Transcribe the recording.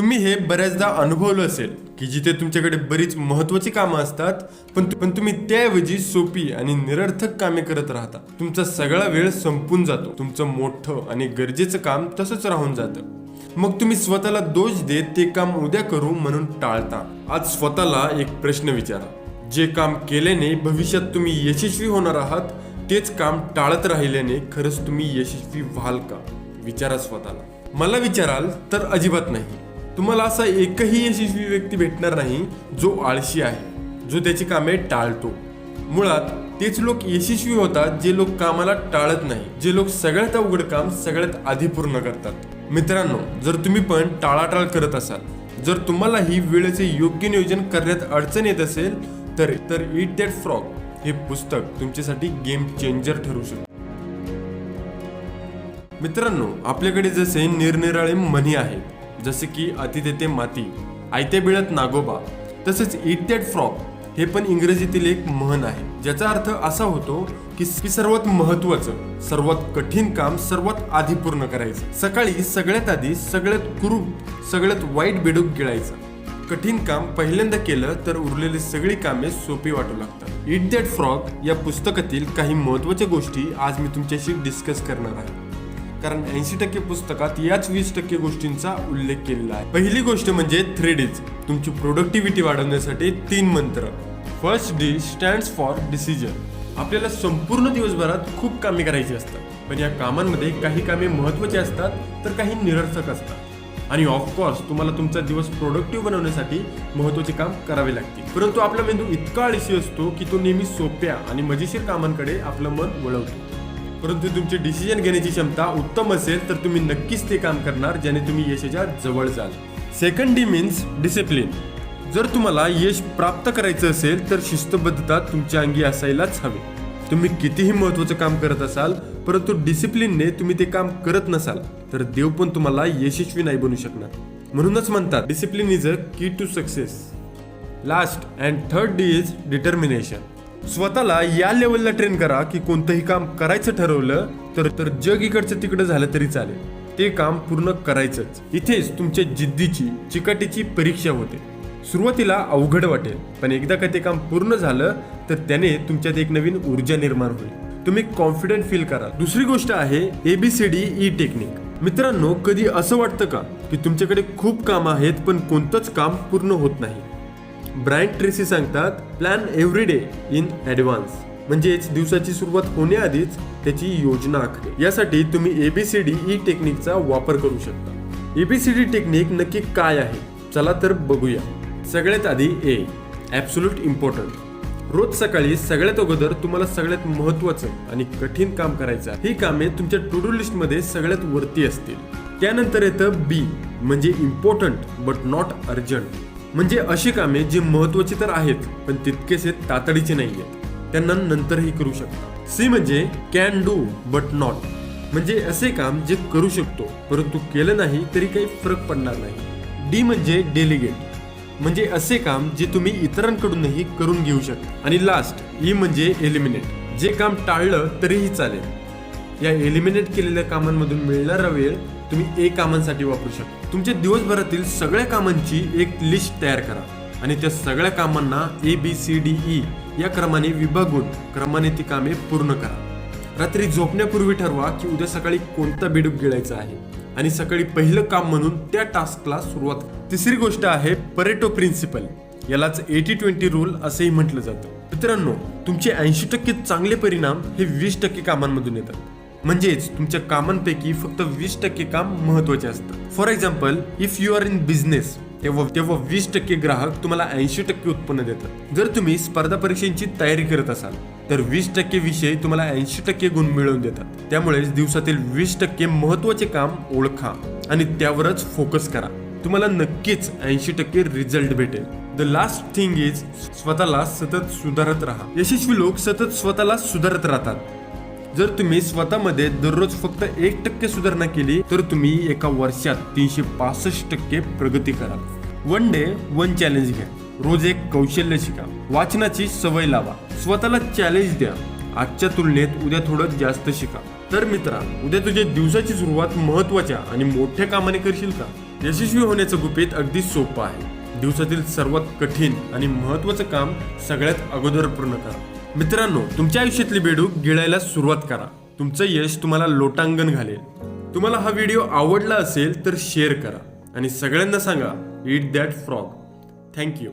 तुम्ही हे बऱ्याचदा अनुभवलं असेल की जिथे तुमच्याकडे बरीच महत्वाची कामं असतात पण पण तुम्ही त्याऐवजी सोपी आणि निरर्थक कामे करत राहता. तुमचा सगळा वेळ संपून जातो. तुमचं मोठं आणि गरजेचं काम तसंच राहून जातं. मग तुम्ही स्वतःला दोष देत ते काम उद्या करू म्हणून टाळता. आज स्वतःला एक प्रश्न विचारा. जे काम केल्याने भविष्यात तुम्ही यशस्वी होणार आहात तेच काम टाळत राहिल्याने खरंच तुम्ही यशस्वी व्हाल का? विचारा स्वतःला. मला विचाराल तर अजिबात नाही. तुम्हाला असा एकही यशस्वी व्यक्ती भेटणार नाही जो आळशी आहे जो त्याची कामे टाळतो. मुळात तेच लोक यशस्वी होतात जे लोक कामाला टाळत नाही जे लोक सगळ्यात अवघड काम सगळ्यात आधी पूर्ण करतात. मित्रांनो जर तुम्ही पण टाळाटाळ करत असाल जर तुम्हालाही वेळेचे योग्य नियोजन करण्यात अडचण येत असेल तर तर इट दॅट फ्रॉग हे पुस्तक तुमच्यासाठी गेम चेंजर ठरू शकते. मित्रांनो आपल्याकडे जसे निरनिराळे म्हणी आहेत जसे की अति तेथे माती आयत्या बिळात नागोबा तसेच इट दॅट फ्रॉक हे पण इंग्रजीतील एक म्हण आहे. ज्याचा अर्थ असा होतो की सर्वात महत्वाचं सर्वात कठीण काम सर्वात आधी पूर्ण करायचं. सकाळी सगळ्यात आधी सगळ्यात कुरूप सगळ्यात वाईट बेडूक गिळायचं. कठीण काम पहिल्यांदा केलं तर उरलेली सगळी कामे सोपी वाटू लागतात. इट दॅट फ्रॉग या पुस्तकातील काही महत्त्वाच्या गोष्टी आज मी तुमच्याशी डिस्कस करणार आहे. कारण ऐंशी टक्के पुस्तकात याच वीस टक्के गोष्टींचा उल्लेख केलेला आहे. पहिली गोष्ट म्हणजे थ्री डीज तुमची प्रोडक्टिव्हिटी वाढवण्यासाठी तीन मंत्र. First D stand for decision आपल्याला संपूर्ण दिवसभरात खूप कामे करायची असतात. पण या कामांमध्ये काही कामे महत्वाची असतात तर काही निरर्थक असतात. आणि ऑफकोर्स तुम्हाला तुमचा दिवस प्रोडक्टिव्ह बनवण्यासाठी महत्त्वाचे काम करावे लागतील. परंतु आपला मेंदू इतका आळशी असतो की तो नेहमी सोप्या आणि मजेशीर कामांकडे आपलं मन वळवतो. परंतु तुमची डिसिजन घेण्याची क्षमता उत्तम असेल तर तुम्ही नक्कीच ते काम करणार ज्याने तुम्ही यशाच्या जवळ जाल. सेकंड डी मीन्स डिसिप्लिन जर तुम्हाला यश प्राप्त करायचं असेल तर शिस्तबद्धता तुमच्या अंगी असायलाच हवी. तुम्ही कितीही महत्वाचं काम करत असाल परंतु डिसिप्लिनने तुम्ही ते काम करत नसाल तर देव पण तुम्हाला यशस्वी नाही बनू शकणार. म्हणूनच म्हणतात discipline is a key to success last and third D is determination स्वतःला या लेवलला ट्रेन करा की कोणतंही काम करायचं ठरवलं तर तर जग इकडचं तिकडं झालं तरी चालेल. ते काम पूर्ण करायचंच. इथेच तुमच्या जिद्दीची चिकाटीची परीक्षा होते. सुरुवातीला अवघड वाटेल पण एकदा का ते काम पूर्ण झालं तर त्याने तुमच्यात एक नवीन ऊर्जा निर्माण होईल. तुम्ही कॉन्फिडंट फील करा. दुसरी गोष्ट आहे एबीसीडी ई टेक्निक मित्रांनो कधी असं वाटतं का की तुमच्याकडे खूप काम आहेत पण कोणतंच काम पूर्ण होत नाही? ब्रायन ट्रेसी सांगतात plan every day in advance म्हणजेच दिवसाची सुरुवात होण्याआधीच त्याची योजना आखणे. यासाठी तुम्ही एबीसीडी ई टेक्निकचा वापर करू शकता. एबीसीडी टेक्निक नक्की काय आहे? चला तर बघूया. सगळ्यात आधी ए ॲब्सोल्यूट इम्पॉर्टंट रोज सकाळी सगळ्यात अगोदर तुम्हाला सगळ्यात महत्वाचं आणि कठीण काम करायचं ही कामे तुमच्या टू डू लिस्टमध्ये सगळ्यात वरती असतील. त्यानंतर येतं बी म्हणजे इम्पॉर्टंट बट नॉट अर्जंट म्हणजे अशी कामे जी महत्वाची तर आहेत पण तितकेसे तातडीचे नाही आहेत त्यांना नंतरही करू शकता. सी म्हणजे कॅन डू बट नॉट म्हणजे असे काम जे करू शकतो परंतु केलं नाही तरी काही फरक पडणार नाही. डी म्हणजे डेलिगेट म्हणजे असे काम जे तुम्ही इतरांकडूनही करून घेऊ शकता. आणि लास्ट ई e म्हणजे एलिमिनेट जे काम टाळलं तरीही चालेल. या एलिमिनेट केलेल्या कामांमधून मिळणारा वेळ तुम्ही एक कामांसाठी वापरू शकता. तुमच्या दिवसभरातील सगळ्या कामांची एक लिस्ट तयार करा. आणि त्या सगळ्या कामांना A B C D E या क्रमाने विभागून क्रमाने ती कामे पूर्ण करा. रात्री झोपण्यापूर्वी ठरवा की उद्या सकाळी कोणता बेडूक गिळायचा आहे. आणि सकाळी पहिलं काम म्हणून त्या टास्कला सुरुवात तिसरी गोष्ट आहे परेटो प्रिन्सिपल यालाच एटी ट्वेंटी रूल असंही म्हटलं जातं. मित्रांनो तुमचे ऐंशी टक्के चांगले परिणाम हे वीस टक्के कामांमधून येतात. म्हणजेच तुमच्या कामांपैकी फक्त वीस टक्के काम महत्त्वाचे असतं. For example if you are in business तेव्हा तेव्हा वीस टक्के ग्राहक तुम्हाला ऐंशी टक्के उत्पन्न देतात. जर तुम्ही स्पर्धा परीक्षांची तयारी करत असाल तर वीस टक्के विषय तुम्हाला ऐंशी टक्के गुण मिळवून देतात. त्यामुळेच दिवसातील वीस टक्के महत्त्वाचे काम ओळखा आणि त्यावरच फोकस करा. तुम्हाला नक्कीच ऐंशी टक्के रिझल्ट भेटेल. द लास्ट थिंग इज स्वतःला सतत सुधारत राहा. यशस्वी लोक सतत स्वतःला सुधारत राहतात. जर तुम्ही स्वतःमध्ये दररोज फक्त एक टक्के सुधारणा केली तर तुम्ही एका वर्षात तीनशे पासष्ट टक्के प्रगती कराल. वन डे वन चॅलेंज घ्या. रोज एक कौशल्य शिका. वाचनाची सवय लावा. स्वतःला चॅलेंज द्या. आजच्या तुलनेत उद्या थोडं जास्त शिका. तर मित्रा उद्या तुझ्या दिवसाची सुरुवात महत्त्वाच्या आणि मोठ्या कामाने करशील का? यशस्वी होण्याचं गुपित अगदी सोपं आहे. दिवसातील सर्वात कठीण आणि महत्वाचं काम सगळ्यात अगोदर पूर्ण करा. मित्रांनो तुमच्या आयुष्यातली बेडूक गिळायला सुरुवात करा. तुमचं यश तुम्हाला लोटांगण घालेल. तुम्हाला हा व्हिडिओ आवडला असेल तर शेअर करा. आणि सगळ्यांना सांगा इट दॅट फ्रॉग थँक्यू